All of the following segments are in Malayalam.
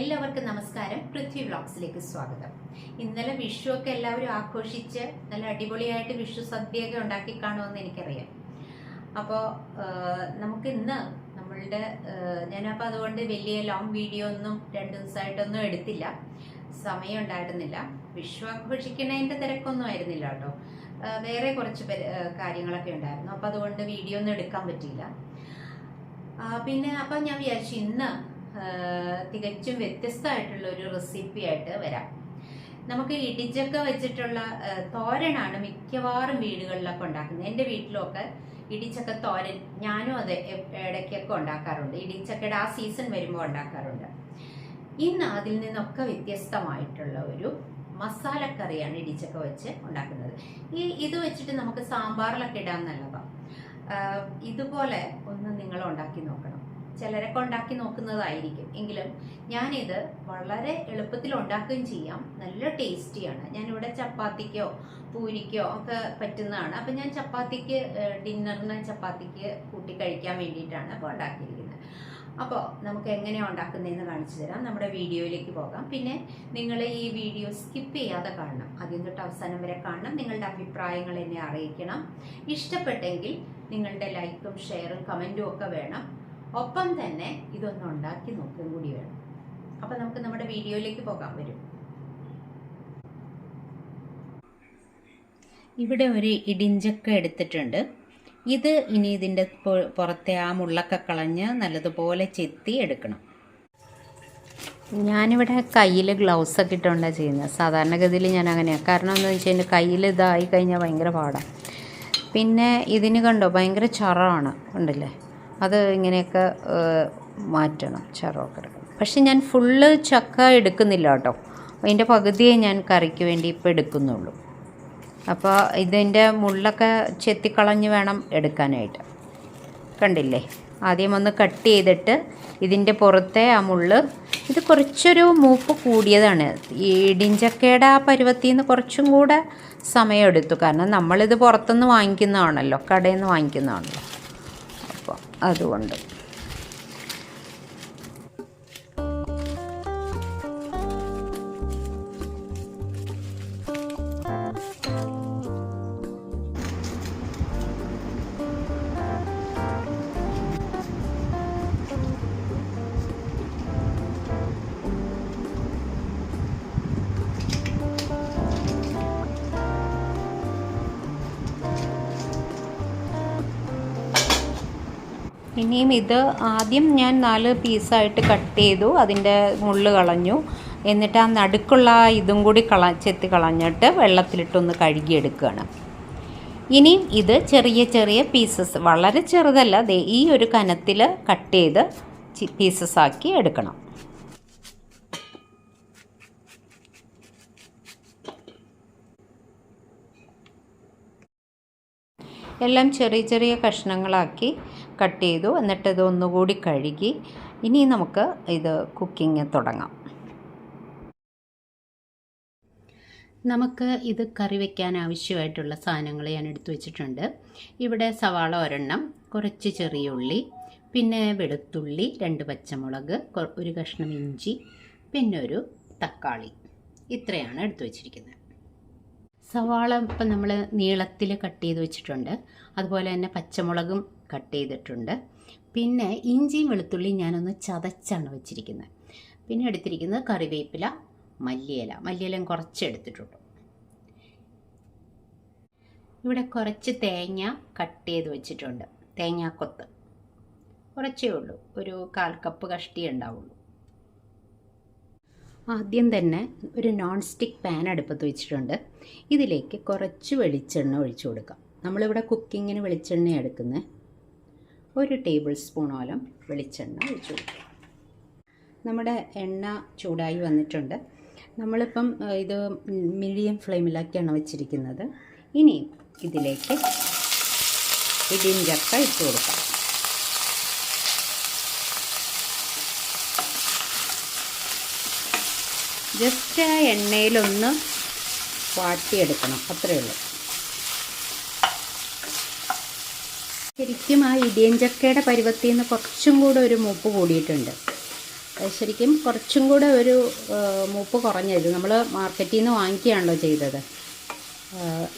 എല്ലാവർക്കും നമസ്കാരം. പൃഥ്വി വ്ളോഗ്സിലേക്ക് സ്വാഗതം. ഇന്നലെ വിഷു ഒക്കെ എല്ലാവരും ആഘോഷിച്ച് നല്ല അടിപൊളിയായിട്ട് വിഷു സദ്യയൊക്കെ ഉണ്ടാക്കി കാണുമെന്ന് എനിക്കറിയാം. അപ്പോൾ നമുക്ക് ഇന്ന് നമ്മളുടെ ഞാനപ്പോൾ അതുകൊണ്ട് വലിയ ലോങ് വീഡിയോ ഒന്നും രണ്ട് ദിവസമായിട്ടൊന്നും എടുത്തില്ല. സമയം ഉണ്ടായിരുന്നില്ല. വിഷു ആഘോഷിക്കുന്നതിന്റെ തിരക്കൊന്നും ആയിരുന്നില്ല കേട്ടോ. വേറെ കുറച്ച് കാര്യങ്ങളൊക്കെ ഉണ്ടായിരുന്നു. അപ്പോൾ അതുകൊണ്ട് വീഡിയോ ഒന്നും എടുക്കാൻ പറ്റിയില്ല. പിന്നെ അപ്പം ഞാൻ വിചാരിച്ചു ഇന്ന് തികച്ചും വ്യത്യസ്തമായിട്ടുള്ള ഒരു റെസിപ്പി ആയിട്ട് വരാം. നമുക്ക് ഇടിച്ചക്ക വെച്ചിട്ടുള്ള തോരനാണ് മിക്കവാറും വീടുകളിലൊക്കെ ഉണ്ടാക്കുന്നത്. എന്റെ വീട്ടിലൊക്കെ ഇടിച്ചക്ക തോരൻ ഞാനും അത് ഇടയ്ക്കൊക്കെ ഉണ്ടാക്കാറുണ്ട്. ഇടിച്ചക്കയുടെ ആ സീസൺ വരുമ്പോൾ ഉണ്ടാക്കാറുണ്ട്. ഇന്ന് അതിൽ നിന്നൊക്കെ വ്യത്യസ്തമായിട്ടുള്ള ഒരു മസാലക്കറിയാണ് ഇടിച്ചക്ക വെച്ച് ഉണ്ടാക്കുന്നത്. ഈ ഇത് വെച്ചിട്ട് നമുക്ക് സാമ്പാറിലൊക്കെ ഇടാൻ നല്ലതാണ് ഇതുപോലെ ഒന്ന് നിങ്ങൾ ഉണ്ടാക്കി നോക്കണം ചിലരൊക്കെ ഉണ്ടാക്കി നോക്കുന്നതായിരിക്കും. എങ്കിലും ഞാനിത് വളരെ എളുപ്പത്തിൽ ഉണ്ടാക്കുകയും ചെയ്യാം. നല്ല ടേസ്റ്റിയാണ് ഞാനിവിടെ ചപ്പാത്തിക്കോ പൂരിക്കോ ഒക്കെ പറ്റുന്നതാണ്. അപ്പം ഞാൻ ചപ്പാത്തിക്ക് ഡിന്നറിന് ചപ്പാത്തിക്ക് കൂട്ടി കഴിക്കാൻ വേണ്ടിയിട്ടാണ് അപ്പോൾ ഉണ്ടാക്കിയിരിക്കുന്നത്. അപ്പോൾ നമുക്ക് എങ്ങനെയാണ് ഉണ്ടാക്കുന്നതെന്ന് കാണിച്ചു തരാം. നമ്മുടെ വീഡിയോയിലേക്ക് പോകാം. പിന്നെ നിങ്ങൾ ഈ വീഡിയോ സ്കിപ്പ് ചെയ്യാതെ കാണണം. ആദ്യം തൊട്ട് അവസാനം വരെ കാണണം. നിങ്ങളുടെ അഭിപ്രായങ്ങൾ എന്നെ അറിയിക്കണം. ഇഷ്ടപ്പെട്ടെങ്കിൽ നിങ്ങളുടെ ലൈക്കും ഷെയറും കമന്റും ഒക്കെ വേണം. ഒപ്പം തന്നെ ഇതൊന്ന് ഉണ്ടാക്കി നോക്കുകയും കൂടി വേണം. അപ്പം നമുക്ക് നമ്മുടെ വീഡിയോയിലേക്ക് പോകാൻ വരും. ഇവിടെ ഒരു ഇടിഞ്ചക്ക എടുത്തിട്ടുണ്ട്. ഇത് ഇനി ഇതിന്റെ പുറത്തെ ആ മുള്ളൊക്കെ കളഞ്ഞ് നല്ലതുപോലെ ചെത്തി എടുക്കണം. ഞാനിവിടെ കയ്യിൽ ഗ്ലൗസ് ഒക്കെ ഇട്ടുകൊണ്ടാണ് ചെയ്യുന്നത് സാധാരണഗതിയിൽ ഞാൻ അങ്ങനെയാണ് കാരണം എന്താണെന്ന് വെച്ചാൽ എന്റെ കയ്യിൽ ഇതായി കഴിഞ്ഞാൽ ഭയങ്കര പാടാണ് പിന്നെ ഇതിന് കണ്ടോ ഭയങ്കര ചറമാണ് ഉണ്ടല്ലേ? അത് ഇങ്ങനെയൊക്കെ മാറ്റണം ചറമൊക്കെ എടുക്കണം പക്ഷെ ഞാൻ ഫുള്ള് ചക്ക എടുക്കുന്നില്ല കേട്ടോ. അതിന്റെ പകുതിയെ ഞാൻ കറിക്ക് വേണ്ടി ഇപ്പോൾ എടുക്കുന്നുള്ളൂ. അപ്പോൾ ഇതിന്റെ മുള്ളൊക്കെ ചെത്തിക്കളഞ്ഞ് വേണം എടുക്കാനായിട്ട്. കണ്ടില്ലേ? ആദ്യം ഒന്ന് കട്ട് ചെയ്തിട്ട് ഇതിന്റെ പുറത്തെ ആ മുള്ള് ഇത് കുറച്ചൊരു മൂപ്പ് കൂടിയതാണ്. ഈ ഇടിഞ്ചക്കയുടെ ആ പരുവത്തിൽ നിന്ന് കുറച്ചും കൂടെ സമയമെടുത്തു കാരണം നമ്മളിത് പുറത്തുനിന്ന് വാങ്ങിക്കുന്നതാണല്ലോ കടയിൽ നിന്ന് വാങ്ങിക്കുന്നതാണല്ലോ. അതുകൊണ്ട്. ഇനിയും ഇത് ആദ്യം ഞാൻ നാല് പീസായിട്ട് കട്ട് ചെയ്തു അതിന്റെ മുള്ള് കളഞ്ഞു. എന്നിട്ട് ആ നടുക്കുള്ള ഇതും കൂടി കള ചെത്തി കളഞ്ഞിട്ട് വെള്ളത്തിലിട്ടൊന്ന് കഴുകിയെടുക്കുകയാണ്. ഇനിയും ഇത് ചെറിയ ചെറിയ പീസസ് വളരെ ചെറുതല്ല ഈ ഒരു കനത്തിൽ കട്ട് ചെയ്ത് പീസസ് ആക്കി എടുക്കണം. എല്ലാം ചെറിയ ചെറിയ കഷ്ണങ്ങളാക്കി കട്ട് ചെയ്തു. എന്നിട്ട് ഇത് ഒന്നുകൂടി കഴുകി ഇനി നമുക്ക് ഇത് കുക്കിംഗ് തുടങ്ങാം. നമുക്ക് ഇത് കറി വയ്ക്കാൻ ആവശ്യമായിട്ടുള്ള സാധനങ്ങൾ ഞാൻ എടുത്തു വെച്ചിട്ടുണ്ട്. ഇവിടെ സവാള ഒരെണ്ണം കുറച്ച് ചെറിയ ഉള്ളി പിന്നെ വെളുത്തുള്ളി രണ്ട് പച്ചമുളക് ഒരു കഷ്ണം ഇഞ്ചി പിന്നെ ഒരു തക്കാളി. ഇത്രയാണ് എടുത്തു വെച്ചിരിക്കുന്നത്. സവാള ഇപ്പം നമ്മൾ നീളത്തിൽ കട്ട് ചെയ്ത് വെച്ചിട്ടുണ്ട്. അതുപോലെ തന്നെ പച്ചമുളകും കട്ട് ചെയ്തിട്ടുണ്ട്. പിന്നെ ഇഞ്ചിയും വെളുത്തുള്ളിയും ഞാനൊന്ന് ചതച്ചാണ് വെച്ചിരിക്കുന്നത്. പിന്നെ എടുത്തിരിക്കുന്നത് കറിവേപ്പില മല്ലിയില. മല്ലിയില കുറച്ച് എടുത്തിട്ടുണ്ട്. ഇവിടെ കുറച്ച് തേങ്ങ കട്ട് ചെയ്ത് വെച്ചിട്ടുണ്ട്. തേങ്ങാക്കൊത്ത്. കുറച്ചേ ഉള്ളൂ. ഒരു കാൽ കപ്പ് കഷ്ടി ഉണ്ടാവുള്ളൂ. ആദ്യം തന്നെ ഒരു നോൺ സ്റ്റിക്ക് പാൻ അടുപ്പത്ത് വെച്ചിട്ടുണ്ട്. ഇതിലേക്ക് കുറച്ച് വെളിച്ചെണ്ണ ഒഴിച്ചു കൊടുക്കാം. നമ്മളിവിടെ കുക്കിങ്ങിന് വെളിച്ചെണ്ണ എടുക്കുന്നത്. ഒരു ടേബിൾ സ്പൂണോളം വെളിച്ചെണ്ണ ഒഴിച്ചു കൊടുക്കാം. നമ്മുടെ എണ്ണ ചൂടായി വന്നിട്ടുണ്ട്. നമ്മളിപ്പം ഇത് മീഡിയം ഫ്ലെയിമിലാക്കിയാണ് വെച്ചിരിക്കുന്നത്. ഇനി ഇതിലേക്ക് ഇടിഞ്ചക്ക ഇട്ട് കൊടുക്കാം. ജസ്റ്റ് ആ എണ്ണയിലൊന്ന് വാട്ടിയെടുക്കണം. അത്രയേ ഉള്ളൂ. ശരിക്കും ആ ഇടിയഞ്ചക്കയുടെ പരുവത്തിൽ നിന്ന് കുറച്ചും കൂടെ ഒരു മൂപ്പ് കൂടിയിട്ടുണ്ട്. ശരിക്കും കുറച്ചും കൂടെ ഒരു മൂപ്പ് കുറഞ്ഞത് നമ്മൾ മാർക്കറ്റിൽ നിന്ന് വാങ്ങിക്കുകയാണല്ലോ ചെയ്തത്.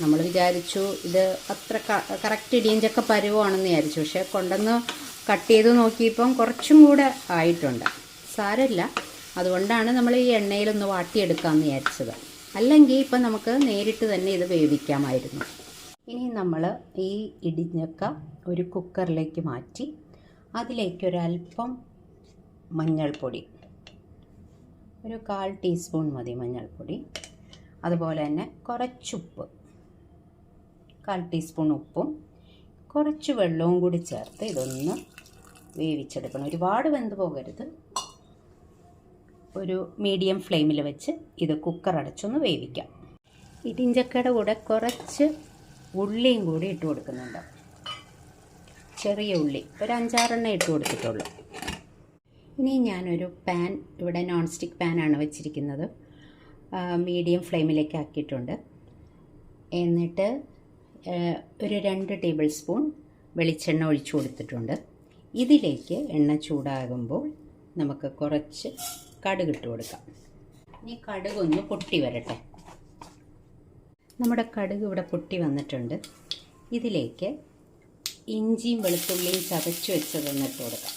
നമ്മൾ വിചാരിച്ചു ഇത് അത്ര കറക്റ്റ് ഇടിയഞ്ചക്ക പരുവാണെന്ന് വിചാരിച്ചു. പക്ഷേ കൊണ്ടുവന്ന് കട്ട് ചെയ്ത് നോക്കിയപ്പം കുറച്ചും കൂടെ ആയിട്ടുണ്ട്. സാരമില്ല. അതുകൊണ്ടാണ് നമ്മൾ ഈ എണ്ണയിലൊന്ന് വാട്ടിയെടുക്കാമെന്ന് വിചാരിച്ചത്. അല്ലെങ്കിൽ ഇപ്പം നമുക്ക് നേരിട്ട് തന്നെ ഇത് വേവിക്കാമായിരുന്നു. ഇനി നമ്മൾ ഈ ഇടിഞ്ഞക്ക ഒരു കുക്കറിലേക്ക് മാറ്റി അതിലേക്ക് ഒരല്പം മഞ്ഞൾപ്പൊടി. ഒരു കാൽ ടീസ്പൂൺ മതി മഞ്ഞൾപ്പൊടി. അതുപോലെ തന്നെ കുറച്ചുപ്പ്. കാൽ ടീസ്പൂൺ ഉപ്പും കുറച്ച് വെള്ളവും കൂടി ചേർത്ത് ഇതൊന്ന് വേവിച്ചെടുക്കണം. ഒരുപാട് വെന്ത് പോകരുത്. ഒരു മീഡിയം ഫ്ലെയിമിൽ വെച്ച് ഇത് കുക്കർ അടച്ചൊന്ന് വേവിക്കാം. ഇടിഞ്ചക്കയുടെ കൂടെ കുറച്ച് ഉള്ളിയും കൂടി ഇട്ട് കൊടുക്കുന്നുണ്ട്. ചെറിയ ഉള്ളി ഒരു അഞ്ചാറെണ്ണം ഇട്ട് കൊടുത്തിട്ടുള്ളൂ. ഇനി ഞാനൊരു പാൻ ഇവിടെ നോൺ സ്റ്റിക്ക് പാനാണ് വെച്ചിരിക്കുന്നത്. മീഡിയം ഫ്ലെയിമിലേക്ക് ആക്കിയിട്ടുണ്ട്. എന്നിട്ട് ഒരു രണ്ട് ടേബിൾ സ്പൂൺ വെളിച്ചെണ്ണ ഒഴിച്ചു കൊടുത്തിട്ടുണ്ട്. ഇതിലേക്ക് എണ്ണ ചൂടാകുമ്പോൾ നമുക്ക് കുറച്ച് കടുക് ഇട്ട് കൊടുക്കാം ഇനി കടുക് ഒന്ന് പൊട്ടി വരട്ടെ. നമ്മുടെ കടുക് ഇവിടെ പൊട്ടി വന്നിട്ടുണ്ട്. ഇതിലേക്ക് ഇഞ്ചിയും വെളുത്തുള്ളിയും ചതച്ച് വെച്ചതൊന്ന് ഇട്ട് കൊടുക്കാം.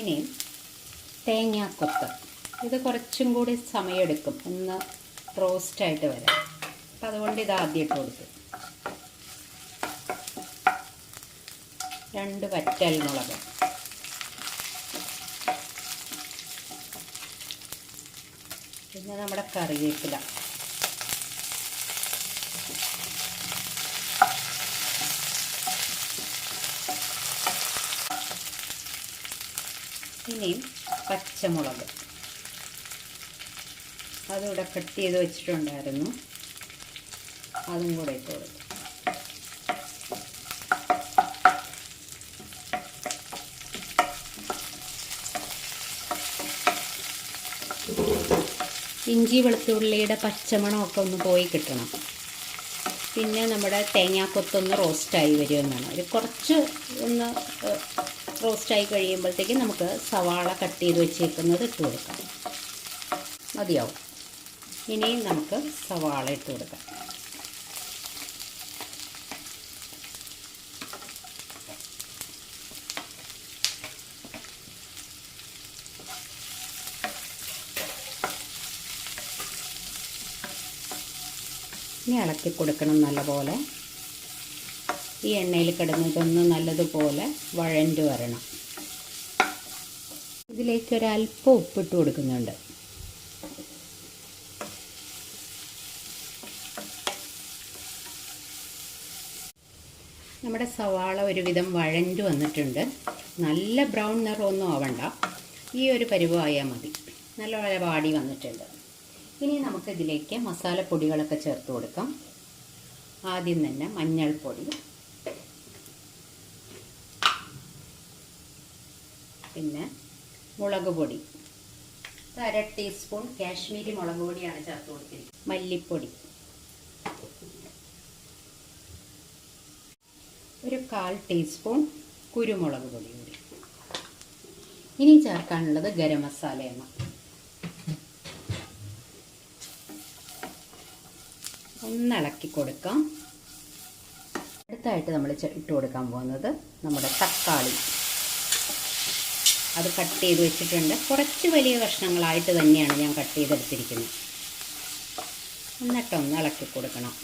ഇനി തേങ്ങാക്കൊത്ത് ഇത് കുറച്ചും കൂടി സമയമെടുക്കും. ഒന്ന് റോസ്റ്റായിട്ട് വരാം അപ്പം അതുകൊണ്ട് ഇത് ആദ്യം കൊടുത്തു രണ്ട് വറ്റൽ മുളക്. പിന്നെ നമ്മുടെ കറിവേപ്പില. ഇനിയും പച്ചമുളക്. അതിവിടെ കട്ട് ചെയ്ത് വെച്ചിട്ടുണ്ടായിരുന്നു. അതും കൂടെ ഇട്ട് കൊടുക്കും. ഇഞ്ചി വെളുത്തുള്ളിയുടെ പച്ചമണമൊക്കെ ഒന്ന് പോയി കിട്ടണം. പിന്നെ നമ്മുടെ തേങ്ങാക്കൊത്തൊന്ന് റോസ്റ്റായി വരുമെന്നാണ്. ഒരു കുറച്ച് ഒന്ന് റോസ്റ്റായി കഴിയുമ്പോഴത്തേക്കും നമുക്ക് സവാള കട്ട് ചെയ്ത് വെച്ചേക്കുന്നത് ഇട്ട് കൊടുക്കാം. മതിയാവും. ഇനിയും നമുക്ക് സവാള ഇട്ട് കൊടുക്കാം. ഇനി ഇളക്കി കൊടുക്കണം നല്ലപോലെ. ഈ എണ്ണയിൽ കിടന്നതൊന്ന് നല്ലതുപോലെ വഴണ്ട് വരണം. ഇതിലേക്ക് ഒരല്പം ഉപ്പിട്ട് കൊടുക്കുന്നുണ്ട്. നമ്മുടെ സവാള ഒരുവിധം വഴണ്ട് വന്നിട്ടുണ്ട്. നല്ല ബ്രൗൺ നിറമൊന്നും ആവണ്ട. ഈ ഒരു പരിവായാൽ മതി. നല്ലപോലെ വാടി വന്നിട്ടുണ്ട്. ഇനി നമുക്കിതിലേക്ക് മസാലപ്പൊടികളൊക്കെ ചേർത്ത് കൊടുക്കാം. ആദ്യം തന്നെ മഞ്ഞൾപ്പൊടി. പിന്നെ മുളക് പൊടി. അര ടീസ്പൂൺ കാശ്മീരി മുളക് പൊടിയാണ് ചേർത്ത് കൊടുത്തിരിക്കുന്നത്. മല്ലിപ്പൊടി. ഒരു കാൽ ടീസ്പൂൺ കുരുമുളക് പൊടി കൂടി. ഇനി ചേർക്കാനുള്ളത് ഗരം മസാലയാണ്. ഒന്ന് ഇളക്കി കൊടുക്കാം. അടുത്തായിട്ട് നമ്മൾ ഇട്ട് കൊടുക്കാൻ പോകുന്നത് നമ്മുടെ തക്കാളി. അത് കട്ട് ചെയ്ത് വെച്ചിട്ടുണ്ട്. കുറച്ച് വലിയ കഷ്ണങ്ങളായിട്ട് തന്നെയാണ് ഞാൻ കട്ട് ചെയ്തെടുത്തിരിക്കുന്നത്. എന്നിട്ടൊന്ന് ഇളക്കി കൊടുക്കണം.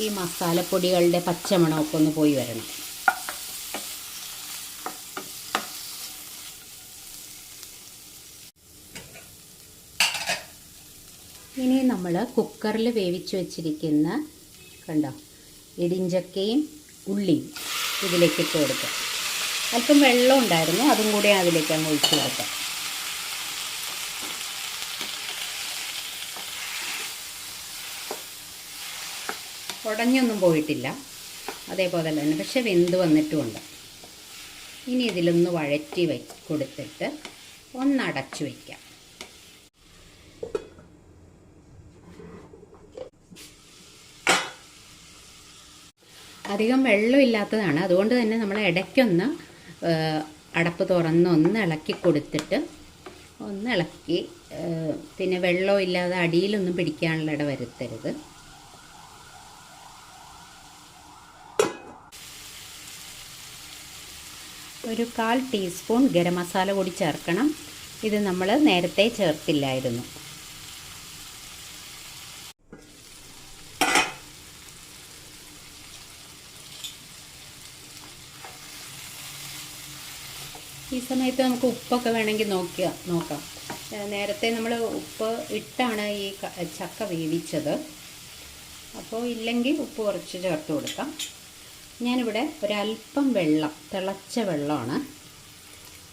ഈ മസാലപ്പൊടികളുടെ പച്ചമണമൊക്കെ ഒന്ന് പോയി വരണം. ഇനി നമ്മൾ കുക്കറിൽ വേവിച്ച് വെച്ചിരിക്കുന്ന കണ്ടോ ഇടിഞ്ചക്കയും ഉള്ളിയും ഇതിലേക്ക് ഇട്ട് കൊടുക്കാം. അല്പം വെള്ളം ഉണ്ടായിരുന്നു അതും കൂടി അതിലേക്ക് അങ്ങ് ഒഴിച്ച് കൊടുക്കാം. ഉടഞ്ഞൊന്നും പോയിട്ടില്ല. അതേപോലെ തന്നെ പക്ഷെ വെന്ത് വന്നിട്ടുമുണ്ട്. ഇനി ഇതിലൊന്ന് വഴറ്റി വെ കൊടുത്തിട്ട് ഒന്നടച്ചു വയ്ക്കാം അധികം വെള്ളമില്ലാത്തതാണ് അതുകൊണ്ട് തന്നെ നമ്മൾ ഇടയ്ക്കൊന്ന് അടപ്പ് തുറന്ന് ഒന്ന് ഇളക്കി കൊടുത്തിട്ട് ഒന്ന് ഇളക്കി പിന്നെ പിന്നെ വെള്ളമില്ലാതെ അടിയിലൊന്നും പിടിക്കാനുള്ള ഇട വരുത്തരുത്. ഒരു കാൽ ടീസ്പൂൺ ഗരം മസാല കൂടി ചേർക്കണം. ഇത് നമ്മൾ നേരത്തെ ചേർത്തില്ലായിരുന്നു ഈ സമയത്ത് നമുക്ക് ഉപ്പൊക്കെ വേണമെങ്കിൽ നോക്കിയ നോക്കാം. നേരത്തെ നമ്മൾ ഉപ്പ് ഇട്ടാണ് ഈ ചക്ക വേവിച്ചത്. അപ്പോൾ ഇല്ലെങ്കിൽ ഉപ്പ് കുറച്ച് ചേർത്ത് കൊടുക്കാം. ഞാനിവിടെ ഒരല്പം വെള്ളം തിളച്ച വെള്ളമാണ്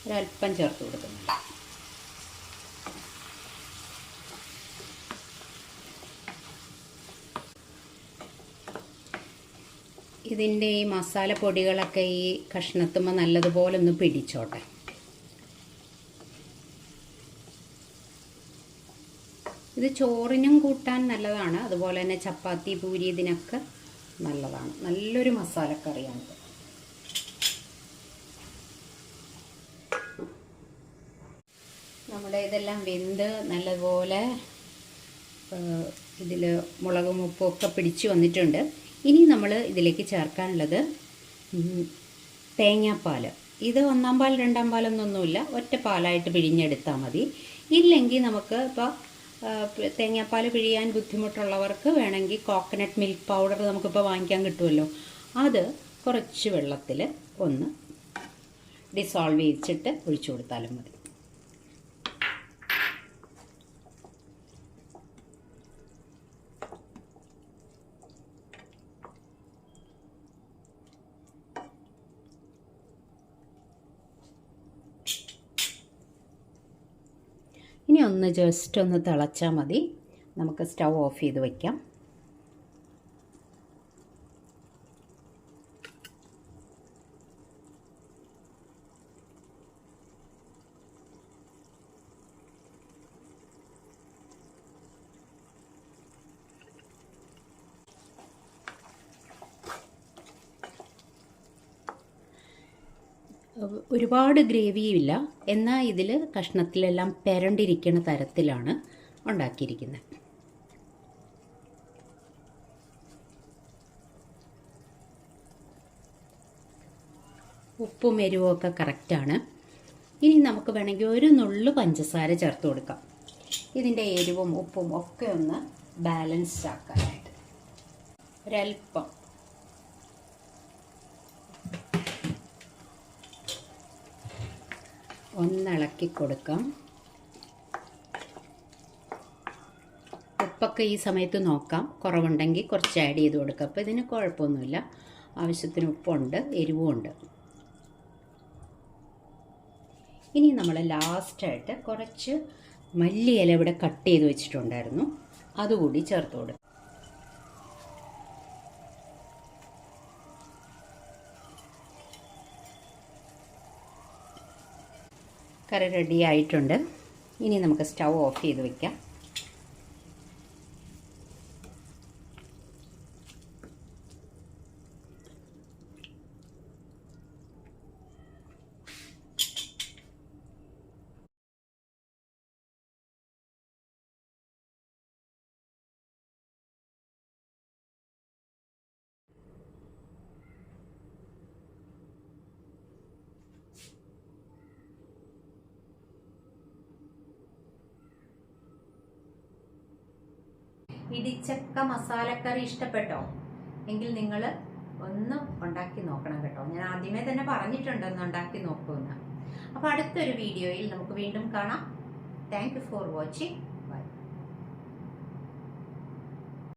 ഒരല്പം ചേർത്ത് കൊടുക്കുന്നുണ്ട് ഇതിന്റെ ഈ മസാല പൊടികളൊക്കെ ഈ കഷ്ണത്തുമ്പോൾ നല്ലതുപോലെ ഒന്ന് പിടിച്ചോട്ടെ. ഇത് ചോറിനും കൂട്ടാൻ നല്ലതാണ്. അതുപോലെ തന്നെ ചപ്പാത്തി പൂരി ഇതിനൊക്കെ നല്ലതാണ്. നല്ലൊരു മസാലക്കറിയാണിത് നമ്മുടെ ഇതെല്ലാം വെന്ത് നല്ലതുപോലെ ഇതിൽ മുളകും ഉപ്പും ഒക്കെ പിടിച്ച് വന്നിട്ടുണ്ട്. ഇനി നമ്മൾ ഇതിലേക്ക് ചേർക്കാനുള്ളത് തേങ്ങാപ്പാൽ ഇത് ഒന്നാം പാൽ രണ്ടാം പാലൊന്നൊന്നുമില്ല. ഒറ്റ പാലായിട്ട് പിഴിഞ്ഞെടുത്താൽ മതി. ഇല്ലെങ്കിൽ നമുക്ക് ഇപ്പോൾ തേങ്ങാപ്പാൽ പിഴിയാൻ ബുദ്ധിമുട്ടുള്ളവർക്ക് വേണമെങ്കിൽ കോക്കനട്ട് മിൽക്ക് പൗഡർ നമുക്കിപ്പോൾ വാങ്ങിക്കാൻ കിട്ടുമല്ലോ. അത് കുറച്ച് വെള്ളത്തിൽ ഒന്ന് ഡിസോൾവ് ചെയ്തിട്ട് ഒഴിച്ചു കൊടുത്താലും മതി ഇനി ഒന്ന് ജസ്റ്റ് ഒന്ന് തിളച്ചാൽ മതി. നമുക്ക് സ്റ്റൗ ഓഫ് ചെയ്ത് വയ്ക്കാം ഒരുപാട് ഗ്രേവിയുമില്ല. എന്നാൽ ഇതിൽ കഷ്ണത്തിലെല്ലാം പെരണ്ടിരിക്കുന്ന തരത്തിലാണ് ഉണ്ടാക്കിയിരിക്കുന്നത്. ഉപ്പും എരിവും ഒക്കെ കറക്റ്റാണ് ഇനി നമുക്ക് വേണമെങ്കിൽ ഒരു നുള്ളു പഞ്ചസാര ചേർത്ത് കൊടുക്കാം. ഇതിന്റെ എരിവും ഉപ്പും ഒക്കെ ഒന്ന് ബാലൻസ്ഡ് ആക്കാനായിട്ട്. ഒരല്പം ഒന്നിളക്കി കൊടുക്കാം ഉപ്പൊക്കെ ഈ സമയത്ത് നോക്കാം. കുറവുണ്ടെങ്കിൽ കുറച്ച് ആഡ് ചെയ്ത് കൊടുക്കാം. അപ്പോൾ ഇതിന് കുഴപ്പമൊന്നുമില്ല. ആവശ്യത്തിന് ഉപ്പുണ്ട് എരിവുമുണ്ട്. ഇനി നമ്മൾ ലാസ്റ്റായിട്ട് കുറച്ച് മല്ലിയില ഇവിടെ കട്ട് ചെയ്ത് വെച്ചിട്ടുണ്ടായിരുന്നു. അതുകൂടി ചേർത്ത് കൊടുക്കും. കറി റെഡി ആയിട്ടുണ്ട്. ഇനി നമുക്ക് സ്റ്റൗ ഓഫ് ചെയ്ത് വെക്കാം. ഇടിച്ചക്ക മസാലക്കറി ഇഷ്ടപ്പെട്ടോ? എങ്കിൽ നിങ്ങൾ ഒന്ന് ഉണ്ടാക്കി നോക്കണം കേട്ടോ. ഞാൻ ആദ്യമേ തന്നെ പറഞ്ഞിട്ടുണ്ട് ഒന്ന് ഉണ്ടാക്കി നോക്കുമെന്ന്. അപ്പോൾ അടുത്തൊരു വീഡിയോയിൽ നമുക്ക് വീണ്ടും കാണാം. Thank for watching